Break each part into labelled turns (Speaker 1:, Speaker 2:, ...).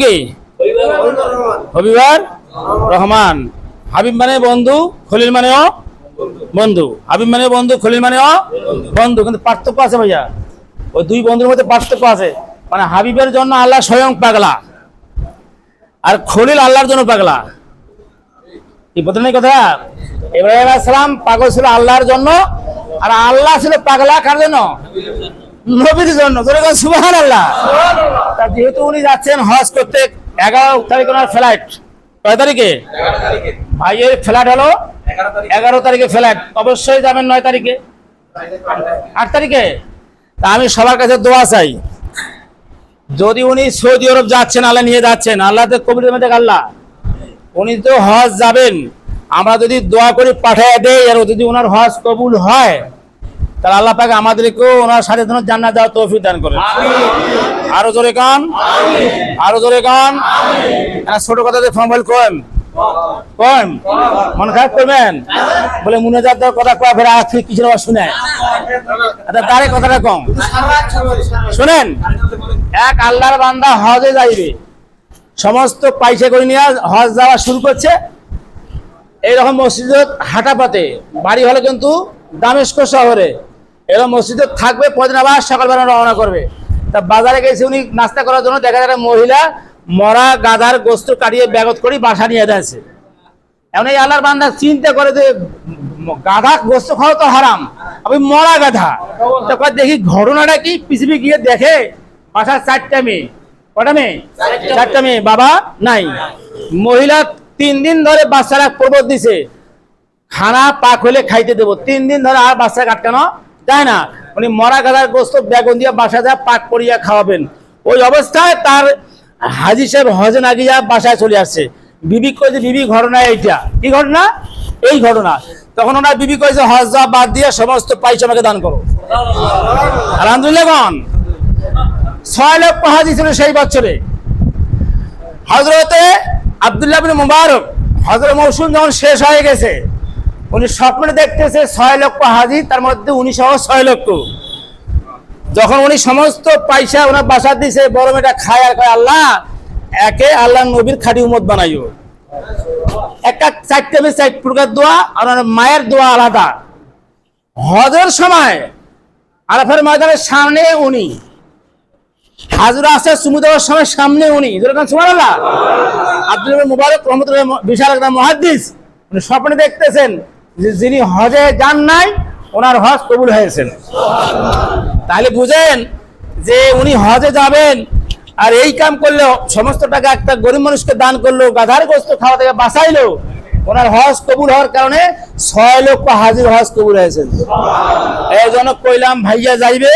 Speaker 1: কি? হবিবার রহমান। হাবিব মানে বন্ধু, খলিল মানেও বন্ধু। হাবিব মানে বন্ধু, খলিল মানেও বন্ধু। কিন্তু পার্থক্য আছে ভাইয়া। ওই দুই বন্ধুর মধ্যে পার্থক্য আছে। মানে হাবিবের জন্য আল্লাহ স্বয়ং পাগলা, আর খলিল আল্লাহর জন্য পাগলা। কি বলতে নেই কথা ইব্রাহিম আসসালাম পাগল ছিল আল্লাহর জন্য, আর আল্লাহ ছিল পাগলা কার জন্য? নবীর জন্য। সুবাহান আল্লাহ তা যেহেতু উনি যাচ্ছেন হজ করতে এগারো তারিখ ওনার ফ্লাইট কয় তারিখে? ভাইয়ের ফ্লাইট হলো এগারো তারিখে। ফ্লাইট অবশ্যই যাবেন নয় তারিখে। আট তারিখে? তা আমি সবার কাছে দোয়া চাই। যদি উনি সৌদি আরব যাচ্ছেন আল্লাহ নিয়ে যাচ্ছেন আল্লাহ তো কবির মধ্যে আল্লাহ। উনি তো হজ যাবেন। আমরা যদি দোয়া করি পাঠিয়ে দেই আর যদি ওনার হজ কবুল হয় তাহলে আল্লাহ পাকে আমাদেরকেও ওনার সাথে যেন জান্নাত দেওয়ার তৌফিক দান করেন। আরও জোরে কান আরও জোরে হ্যাঁ, ছোট কথাতে ফর্মাল কম কম মন খারাপ করবেন? বলে মনে যাত কথা কয়া ফেরা আজকে কিছু শুনে আচ্ছা তারে কথাটা কম। শুনেন? এক আল্লাহর বান্দা হজে যাইবে। সমস্ত পয়সা করে নিয়ে হজ যাওয়া শুরু করছে। এইরকম মসজিদত হাঁটা পথে। বাড়ি হলে কিন্তু দামেস্ক শহরে। এরকম মসজিদে থাকবে পদিন আবার সকালবেলা রওনা করবে। তা বাজারে গেছে উনি নাস্তা করার জন্য দেখা যায় মহিলা মরা গাধার গোস্ত কাটিয়ে ব্যাগত করে বাসা নিয়ে যাচ্ছে। এমন এই আল্লাহর বান্দা চিন্তা করে যে গাধা গোস্ত খাওয়া তো হারাম আমি মরা গাধা তো কয় দেখি ঘটনাটা কি? পৃথিবী গিয়ে দেখে বাসার চারটা মেয়ে। কটা মেয়ে? চারটা মেয়ে। বাবা নাই। মহিলা তিন দিন ধরে বাচ্চারা প্রবোধ দিছে খানা পাক হলে খাইতে দেবো। তিন দিন ধরে আর বাচ্চা আটকানো যায় না? উনি মরা গাদার গোস্ত, বেগুন দিয়ে, বাসা যা পাক করিয়া খাওয়াবেন। ওই অবস্থায় তার হাজি সাহেব হজে না গিয়া বাসায় চলে আসছে। বিবি কয়েছে বিবি, ঘটনা এইটা। কি ঘটনা? এই ঘটনা। তখন ওনার বিবি কয়েছে হজ যাওয়া বাদ দিয়ে সমস্ত পয়সা আমাকে দান করো। আলহামদুলিল্লাহ ছয় লক্ষ হাজি ছিল সেই বছরে। হজরতে আবদুল্লাহ মুবারক হজরত মৌসুম যখন শেষ হয়ে গেছে উনি স্বপ্নে দেখতেছে ছয় লক্ষ হাজি, তার মধ্যে উনি সহ ছয় লক্ষ। যখন উনি সমস্ত পয়সা ওনার বাসা দিছে, বড় মেয়েটা খায় আর আল্লাহ, একে আল্লাহ নবীর খাটি উমত বানাইও। একটা চারটে বেশ চার প্রকার দোয়া, আর মায়ের দোয়া আলাদা। হজের সময় আরাফের ময়দানের সামনে উনি, হাজরা আছে সুমুদ সময় সামনে উনি। যেরকম সুবহানাল্লাহ। আব্দুল মুবারক রহমতুল্লাহ বিশাল একটা মহাদ্দিস। উনি স্বপ্নে দেখতেছেন যে যিনি হজে যান নাই, ওনার হজ কবুল হয়েছেন তাহলে বুঝেন যে উনি হজে যাবেন, আর এই কাম করলে সমস্ত টাকা একটা গরিব মানুষকে দান করল, গাধার গোস্ত খাওয়া থেকে বাঁচাইলো, ওনার হজ কবুল হওয়ার কারণে ছয় লক্ষ হাজির হজ কবুল হয়েছেন এই কইলাম, ভাইয়া যাইবে।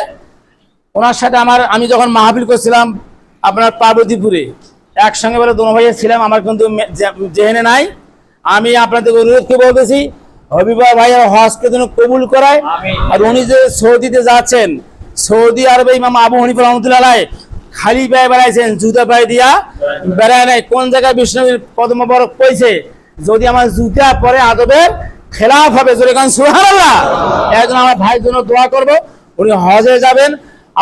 Speaker 1: ওনার সাথে আমার, আমি যখন মাহফিল করছিলাম আপনার পার্বতীপুরে, একসঙ্গে বলে দোনো ভাইয়া ছিলাম, আমার কিন্তু জেহেনে নাই। আমি আপনাদের অনুরোধকে বলতেছি হবিবা ভাইয়ের হজকে যেন কবুল করায়। আর উনি যে সৌদিতে যাচ্ছেন সৌদি আরবে ইমাম আবু হনিফ রহমতুল্লাহ খালি পায়ে বেড়াইছেন জুতা পায়ে দিয়া বেড়ায় নাই। কোন জায়গায় বিষ্ণবীর পদ্ম বরফ কইছে যদি আমার জুতা পরে আদবের খেলাফ হবে জোরে গান সুহানাল্লাহ একজন আমার ভাইয়ের জন্য দোয়া করব। উনি হজে যাবেন।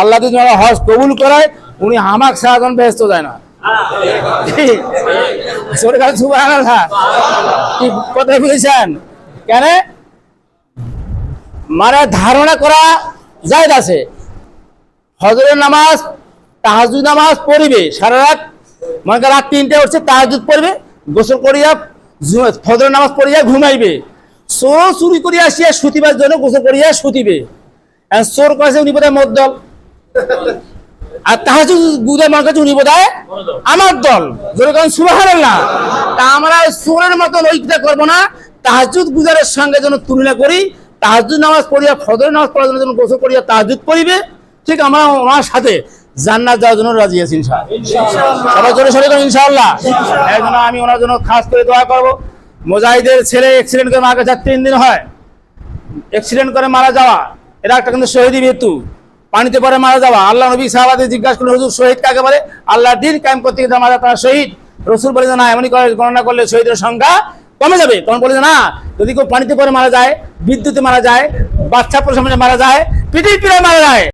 Speaker 1: আল্লাহ যদি ওনার হজ কবুল করায় উনি হামাক সারাজন ব্যস্ত যায় না। জোরে সুবহানাল্লাহ। কি কথা বলেছেন? কেন? মানে ধারণা করা যায় আছে। হজরের নামাজ তাহাজুদ নামাজ পড়িবে, সারা রাত, মনে করেন রাত তিনটে উঠছে তাহাজুদ পড়বে, গোসল করিয়া ফজরের নামাজ পড়িয়া ঘুমাইবে। চোর চুরি করিয়া আসিয়া সুতিবার জন্য গোসল করিয়া সুতিবে চোর কাছে উনি বোধহয় মোট দল। আর তাহাজুদ গুদের মনে কাছে উনি বোধহয় আমার দল। যেরকম সুবাহান না তা আমরা চোরের মতন ঐক্যতা করব না তাহাজুদ গুজারের সঙ্গে যেন তুলনা করি তাহাজুদ নামাজ পড়িয়া ফজরের নামাজ পড়ার জন্য যেন গোসল করিয়া তাহাজুদ পড়িবে ঠিক আমরা ওনার সাথে জান্নাত যাওয়ার জন্য রাজি আছি সবাই জোরে সরে করুন ইনশাআল্লাহ। এই জন্য আমি ওনার জন্য খাস করে দোয়া করব। মোজাহিদের ছেলে অ্যাক্সিডেন্ট করে মারা গেছে তিন দিন হয়। অ্যাক্সিডেন্ট করে মারা যাওয়া। এটা একটা কিন্তু শহীদি মৃত্যু। পানিতে পরে মারা যাওয়া। আল্লাহ নবী সাহাবাদের জিজ্ঞাসা করলেন হুজুর শহীদ কাকে বলে? আল্লাহ দিন কায়েম করতে গিয়ে মারা তারা শহীদ। রসুল বলে না এমনই করে গণনা করলে শহীদের সংখ্যা কমে যাবে? তখন বলে না, যদি কেউ পানিতে পরে মারা যায়, বিদ্যুতে মারা যায়, বাচ্চা প্রসঙ্গে মারা যায়, পৃথিবীর মারা যায়।